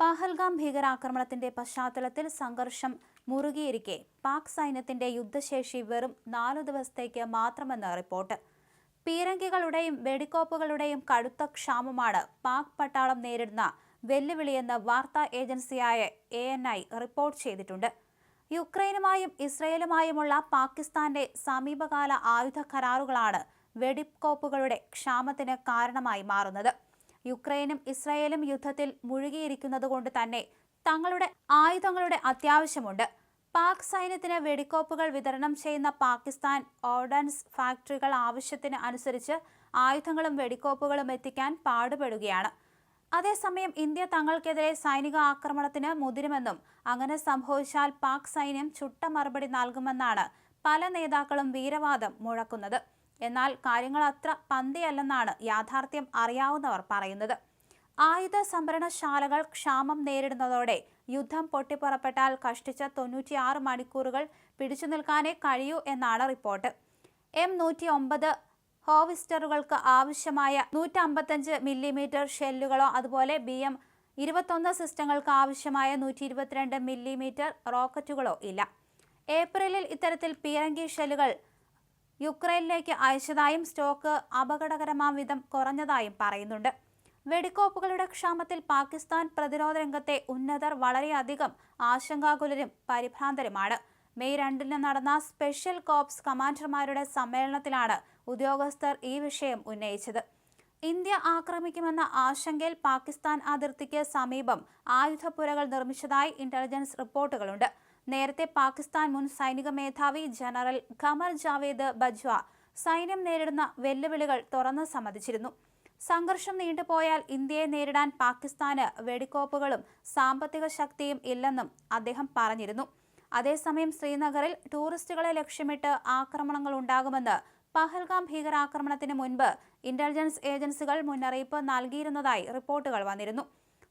പഹൽഗാം ഭീകരാക്രമണത്തിന്റെ പശ്ചാത്തലത്തിൽ സംഘർഷം മുറുകിയിരിക്കെ. പാക് സൈന്യത്തിന്റെ യുദ്ധശേഷി വെറും നാലു ദിവസത്തേക്ക് മാത്രമെന്ന് റിപ്പോർട്ട്. പീരങ്കികളുടെയും വെടിക്കോപ്പുകളുടെയും കടുത്ത ക്ഷാമമാണ് പാക് പട്ടാളം നേരിടുന്ന വെല്ലുവിളിയെന്ന് വാർത്താ ഏജൻസിയായ എ എൻ ഐ റിപ്പോർട്ട് ചെയ്തിട്ടുണ്ട്. യുക്രൈനുമായും ഇസ്രയേലുമായുമുള്ള പാകിസ്ഥാന്റെ സമീപകാല ആയുധ കരാറുകളാണ് വെടിക്കോപ്പുകളുടെ ക്ഷാമത്തിന് കാരണമായി മാറുന്നത്. യുക്രൈനും ഇസ്രായേലും യുദ്ധത്തിൽ മുഴുകിയിരിക്കുന്നതുകൊണ്ട് തന്നെ തങ്ങളുടെ ആയുധങ്ങളുടെ അത്യാവശ്യമുണ്ട്. പാക് സൈന്യത്തിന് വെടിക്കോപ്പുകൾ വിതരണം ചെയ്യുന്ന പാകിസ്ഥാൻ ഓർഡൻസ് ഫാക്ടറികൾ ആവശ്യത്തിന് അനുസരിച്ച് ആയുധങ്ങളും വെടിക്കോപ്പുകളും എത്തിക്കാൻ പാടുപെടുകയാണ്. അതേസമയം ഇന്ത്യ തങ്ങൾക്കെതിരെ സൈനിക ആക്രമണത്തിന് മുതിരുമെന്നും അങ്ങനെ സംഭവിച്ചാൽ പാക് സൈന്യം ചുട്ട മറുപടി നൽകുമെന്നാണ് പല നേതാക്കളും വീരവാദം മുഴക്കുന്നത്. എന്നാൽ കാര്യങ്ങൾ അത്ര പന്തിയല്ലെന്നാണ് യാഥാർത്ഥ്യം അറിയാവുന്നവർ പറയുന്നത്. ആയുധ സംഭരണശാലകൾ ക്ഷാമം നേരിടുന്നതോടെ യുദ്ധം പൊട്ടിപ്പുറപ്പെട്ടാൽ കഷ്ടിച്ച തൊണ്ണൂറ്റിയാറ് മണിക്കൂറുകൾ പിടിച്ചു നിൽക്കാനേ കഴിയൂ എന്നാണ് റിപ്പോർട്ട്. എം നൂറ്റി ഒമ്പത് ഹോവിസ്റ്ററുകൾക്ക് ആവശ്യമായ നൂറ്റമ്പത്തഞ്ച് മില്ലിമീറ്റർ ഷെല്ലുകളോ അതുപോലെ ബി എം ഇരുപത്തൊന്ന് സിസ്റ്റങ്ങൾക്ക് ആവശ്യമായ നൂറ്റി ഇരുപത്തിരണ്ട് മില്ലിമീറ്റർ റോക്കറ്റുകളോ ഇല്ല. ഏപ്രിലിൽ ഇത്തരത്തിൽ പീരങ്കി ഷെല്ലുകൾ യുക്രൈനിലേക്ക് അയച്ചതായും സ്റ്റോക്ക് അപകടകരമാം വിധം കുറഞ്ഞതായും പറയുന്നുണ്ട്. വെടിക്കോപ്പുകളുടെ ക്ഷാമത്തിൽ പാകിസ്ഥാൻ പ്രതിരോധ രംഗത്തെ ഉന്നതർ വളരെയധികം ആശങ്കാകുലരും പരിഭ്രാന്തരുമാണ്. മെയ് രണ്ടിന് നടന്ന സ്പെഷ്യൽ കോപ്സ് കമാൻഡർമാരുടെ സമ്മേളനത്തിലാണ് ഉദ്യോഗസ്ഥർ ഈ വിഷയം ഉന്നയിച്ചത്. ഇന്ത്യ ആക്രമിക്കുമെന്ന ആശങ്കയിൽ പാകിസ്ഥാൻ അതിർത്തിക്ക് സമീപം ആയുധപ്പുരകൾ നിർമ്മിച്ചതായി ഇന്റലിജൻസ് റിപ്പോർട്ടുകളുണ്ട്. നേരത്തെ പാകിസ്ഥാൻ മുൻ സൈനിക മേധാവി ജനറൽ ഖമർ ജാവേദ് ബജ്വ സൈന്യം നേരിടുന്ന വെല്ലുവിളികൾ തുറന്ന് സമ്മതിച്ചിരുന്നു. സംഘർഷം നീണ്ടുപോയാൽ ഇന്ത്യയെ നേരിടാൻ പാകിസ്ഥാന് വെടിക്കോപ്പുകളും സാമ്പത്തിക ശക്തിയും ഇല്ലെന്നും അദ്ദേഹം പറഞ്ഞിരുന്നു. അതേസമയം ശ്രീനഗറിൽ ടൂറിസ്റ്റുകളെ ലക്ഷ്യമിട്ട് ആക്രമണങ്ങൾ ഉണ്ടാകുമെന്ന് പഹൽഗാം ഭീകരാക്രമണത്തിന് മുൻപ് ഇന്റലിജൻസ് ഏജൻസികൾ മുന്നറിയിപ്പ് നൽകിയിരുന്നതായി റിപ്പോർട്ടുകൾ വന്നിരുന്നു.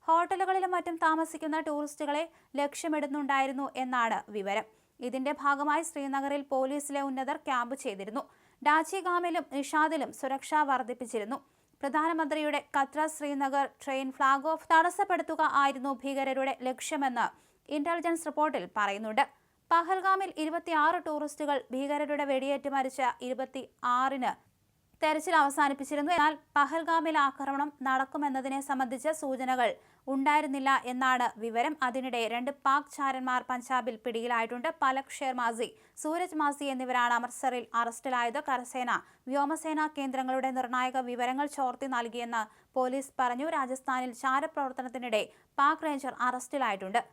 ഹോട്ടലുകളിലും മറ്റും താമസിക്കുന്ന ടൂറിസ്റ്റുകളെ ലക്ഷ്യമിടുന്നുണ്ടായിരുന്നു എന്നാണ് വിവരം. ഇതിന്റെ ഭാഗമായി ശ്രീനഗറിൽ പോലീസിലെ ഉന്നതർ ക്യാമ്പ് ചെയ്തിരുന്നു. ഡാച്ചിഗാമിലും നിഷാദിലും സുരക്ഷ വർദ്ധിപ്പിച്ചിരുന്നു. പ്രധാനമന്ത്രിയുടെ Katra Srinagar train flag off തടസ്സപ്പെടുത്തുക ആയിരുന്നു ഭീകരരുടെ ലക്ഷ്യമെന്ന് ഇന്റലിജൻസ് റിപ്പോർട്ടിൽ പറയുന്നുണ്ട്. പഹൽഗാമിൽ ഇരുപത്തിയാറ് ടൂറിസ്റ്റുകൾ ഭീകരരുടെ വെടിയേറ്റ് മരിച്ച ഇരുപത്തി ആറിന് തെരച്ചിൽ അവസാനിപ്പിച്ചിരുന്നു. എന്നാൽ പഹൽഗാമിൽ ആക്രമണം നടക്കുമെന്നതിനെ സംബന്ധിച്ച സൂചനകൾ ഉണ്ടായിരുന്നില്ല എന്നാണ് വിവരം. അതിനിടെ രണ്ട് പാക് ചാരന്മാർ പഞ്ചാബിൽ പിടിയിലായിട്ടുണ്ട്. പലക് ഷേർ മാസി സൂരജ് മാസി എന്നിവരാണ് അമൃത്സറിൽ അറസ്റ്റിലായത്. കരസേന വ്യോമസേന കേന്ദ്രങ്ങളുടെ നിർണായക വിവരങ്ങൾ ചോർത്തി നൽകിയെന്ന് പോലീസ് പറഞ്ഞു. രാജസ്ഥാനിൽ ചാരപ്രവർത്തനത്തിനിടെ പാക് റേഞ്ചർ അറസ്റ്റിലായിട്ടുണ്ട്.